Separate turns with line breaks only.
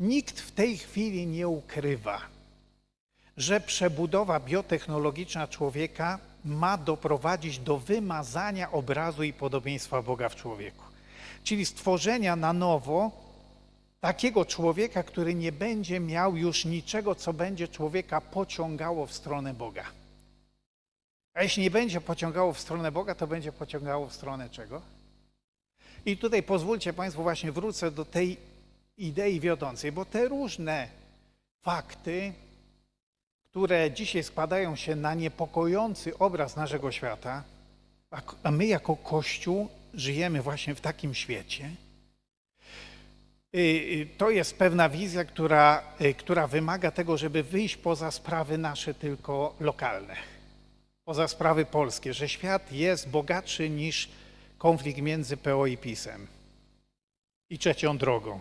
Nikt w tej chwili nie ukrywa, że przebudowa biotechnologiczna człowieka ma doprowadzić do wymazania obrazu i podobieństwa Boga w człowieku. Czyli stworzenia na nowo takiego człowieka, który nie będzie miał już niczego, co będzie człowieka pociągało w stronę Boga. A jeśli nie będzie pociągało w stronę Boga, to będzie pociągało w stronę czego? I tutaj pozwólcie Państwo, właśnie wrócę do tej idei wiodącej, bo te różne fakty, które dzisiaj składają się na niepokojący obraz naszego świata, a, my jako Kościół żyjemy właśnie w takim świecie, y, y, to jest pewna wizja, która, y, która wymaga tego, żeby wyjść poza sprawy nasze tylko lokalne, poza sprawy polskie, że świat jest bogatszy niż konflikt między PO i PiSem i trzecią drogą.